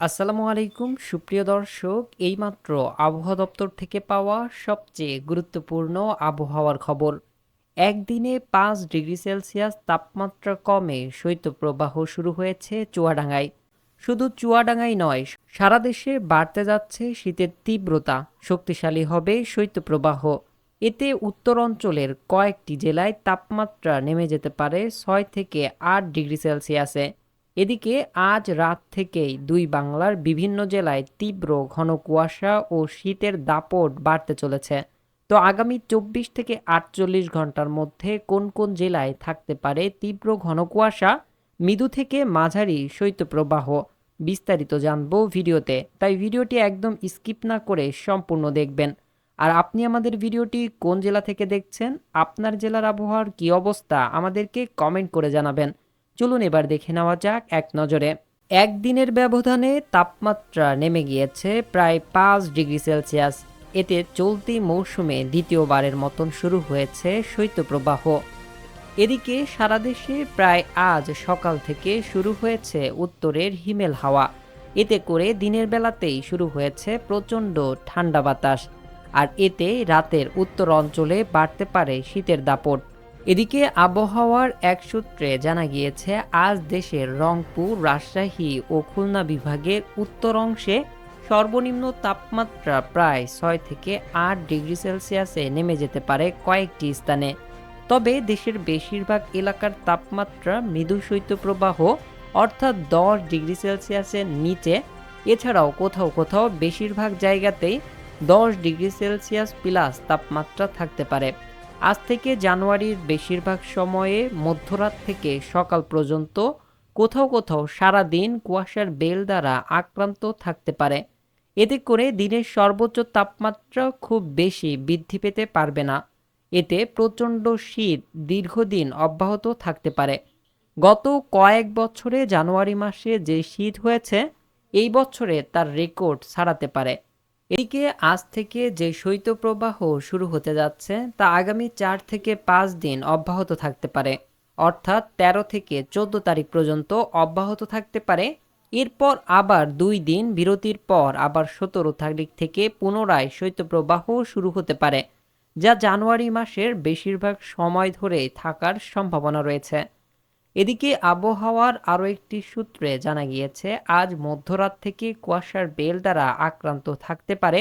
আসসালামু আলাইকুম, সুপ্রিয় দর্শক। এইমাত্র আবহাওয়া দপ্তর থেকে পাওয়া সবচেয়ে গুরুত্বপূর্ণ আবহাওয়ার খবর। একদিনে পাঁচ ডিগ্রি সেলসিয়াস তাপমাত্রা কমে শৈত্যপ্রবাহ শুরু হয়েছে চুয়াডাঙ্গায়। শুধু চুয়াডাঙ্গাই নয়, সারা দেশে বাড়তে যাচ্ছে শীতের তীব্রতা। শক্তিশালী হবে শৈত্যপ্রবাহ। এতে উত্তর অঞ্চলের কয়েকটি জেলায় তাপমাত্রা নেমে যেতে পারে ছয় থেকে আট ডিগ্রি সেলসিয়াসে। এদিকে আজ রাত থেকেই দুই বাংলার বিভিন্ন জেলায় তীব্র ঘন কুয়াশা ও শীতের দাপট বাড়তে চলেছে। তো আগামী চব্বিশ থেকে আটচল্লিশ ঘণ্টার মধ্যে কোন কোন জেলায় থাকতে পারে তীব্র ঘন কুয়াশা? মৃদু থেকে মাঝারি শৈত্যপ্রবাহ। বিস্তারিত জানব ভিডিওতে, তাই ভিডিওটি একদম স্কিপ না করে সম্পূর্ণ দেখবেন। আর আপনি আমাদের ভিডিওটি কোন জেলা থেকে দেখছেন, আপনার জেলার আবহাওয়ার কী অবস্থা, আমাদেরকে কমেন্ট করে জানাবেন। চলুন এবার দেখে নেওয়া যাক এক নজরে। একদিনের ব্যবধানে তাপমাত্রা নেমে গিয়েছে প্রায় পাঁচ ডিগ্রি সেলসিয়াস। এতে চলতি মৌসুমে দ্বিতীয়বারের মতন শুরু হয়েছে শৈত্যপ্রবাহ। এদিকে সারা দেশে প্রায় আজ সকাল থেকে শুরু হয়েছে উত্তরের হিমেল হাওয়া। এতে করে দিনের বেলাতেই শুরু হয়েছে প্রচণ্ড ঠান্ডা বাতাস। আর এতে রাতের উত্তর অঞ্চলে বাড়তে পারে শীতের দাপট। এদিকে আবহাওয়ার এক সূত্রে জানা গিয়েছে, আজ দেশের রংপুর, রাজশাহী ও খুলনা বিভাগের উত্তর অংশে সর্বনিম্ন তাপমাত্রা প্রায় ছয় থেকে আট ডিগ্রি সেলসিয়াসে নেমে যেতে পারে কয়েকটি স্থানে। তবে দেশের বেশিরভাগ এলাকার তাপমাত্রা মৃদু শৈত্যপ্রবাহ অর্থাৎ দশ ডিগ্রি সেলসিয়াসের নিচে। এছাড়াও কোথাও কোথাও বেশিরভাগ জায়গাতেই দশ ডিগ্রি সেলসিয়াস প্লাস তাপমাত্রা থাকতে পারে। আজ থেকে জানুয়ারির বেশিরভাগ সময়ে মধ্যরাত থেকে সকাল পর্যন্ত কোথাও কোথাও সারা দিন কুয়াশার বেল দ্বারা আক্রান্ত থাকতে পারে। এতে করে দিনের সর্বোচ্চ তাপমাত্রা খুব বেশি বৃদ্ধি পেতে পারবে না। এতে প্রচণ্ড শীত দীর্ঘদিন অব্যাহত থাকতে পারে। গত কয়েক বছরে জানুয়ারি মাসে যে শীত হয়েছে, এই বছরে তার রেকর্ড ছাড়াতে পারে। এদিকে আজ থেকে যে শৈত্যপ্রবাহ শুরু হতে যাচ্ছে, তা আগামী চার থেকে পাঁচ দিন অব্যাহত থাকতে পারে। অর্থাৎ ১৩ থেকে চোদ্দ তারিখ পর্যন্ত অব্যাহত থাকতে পারে। এরপর আবার দুই দিন বিরতির পর আবার সতেরো তারিখ থেকে পুনরায় শৈত্যপ্রবাহ শুরু হতে পারে, যা জানুয়ারি মাসের বেশিরভাগ সময় ধরে থাকার সম্ভাবনা রয়েছে। এদিকে আবহাওয়ার আরও একটি সূত্রে জানা গিয়েছে, আজ মধ্যরাত থেকে কুয়াশার বেল দ্বারা আক্রান্ত থাকতে পারে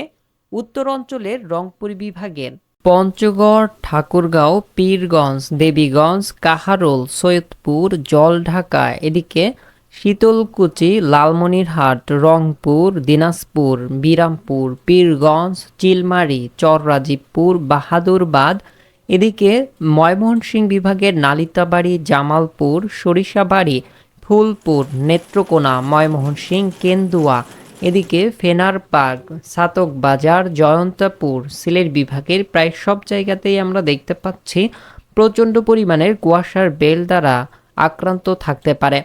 উত্তর অঞ্চলের রংপুর বিভাগের পঞ্চগড়, ঠাকুরগাঁও, পীরগঞ্জ, দেবীগঞ্জ, কাহারোল, সৈয়দপুর, জলঢাকা, এদিকে শীতলকুচি, লালমনিরহাট, রংপুর, দিনাজপুর, বিরামপুর, পীরগঞ্জ, চিলমারি, চররাজীবপুর, বাহাদুরবাদ এদিকে ময়মনসিংহ বিভাগের নালিতাবাড়ি, জামালপুর, সরিষাবাড়ি, ফুলপুর, নেত্রকোনা, ময়মনসিংহ, কেন্দুয়া, এদিকে ফেনার পার্ক সাতক বাজার, জয়ন্তাপুর, সিলেট বিভাগের প্রায় সব জায়গাতেই আমরা দেখতে পাচ্ছি প্রচণ্ড পরিমাণের কুয়াশার বেল দ্বারা আক্রান্ত থাকতে পারে।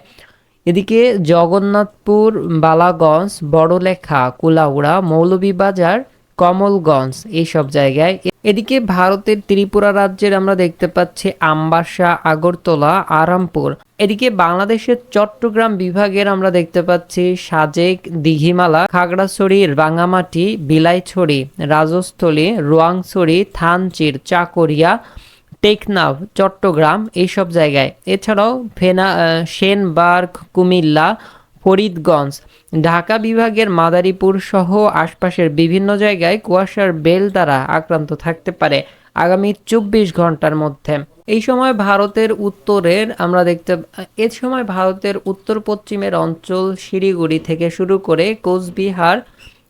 এদিকে জগন্নাথপুর, বালাগঞ্জ, বড়লেখা, কুলাউড়া, মৌলভীবাজার, কমলগঞ্জ, এইসব জায়গায় এদিকে ভারতের ত্রিপুরা রাজ্যের আমরা দেখতে পাচ্ছি আমবাসা, আগরতলা, আরামপুর। এদিকে বাংলাদেশের চট্টগ্রাম বিভাগের আমরা দেখতে পাচ্ছি সাজেক, দিঘিমালা, খাগড়াছড়ি রাঙামাটি বিলাইছড়ি, রাজস্থলী, রোয়াংছড়ি, থানচির, চাকরিয়া, টেকনাফ, চট্টগ্রাম এইসব জায়গায়। এছাড়াও ফেনা সেনবার্গ, কুমিল্লা, ফরিদগঞ্জ। ঢাকা বিভাগের মাদারীপুর সহ আশপাশের বিভিন্ন জায়গায় কুয়াশার বেল দ্বারা আক্রান্ত থাকতে পারে আগামী চব্বিশ ঘণ্টার মধ্যে। এই সময় ভারতের উত্তরের, আমরা দেখতে, এ সময় ভারতের উত্তর পশ্চিমের অঞ্চল শিলিগুড়ি থেকে শুরু করে কোচবিহার,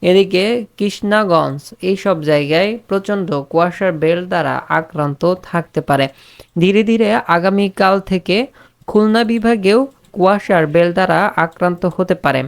এদিকে কৃষ্ণাগঞ্জ, এইসব জায়গায় প্রচণ্ড কুয়াশার বেল দ্বারা আক্রান্ত থাকতে পারে। ধীরে ধীরে আগামীকাল থেকে খুলনা বিভাগেও কুয়াশার বেল দ্বারা আক্রান্ত হতে পারে।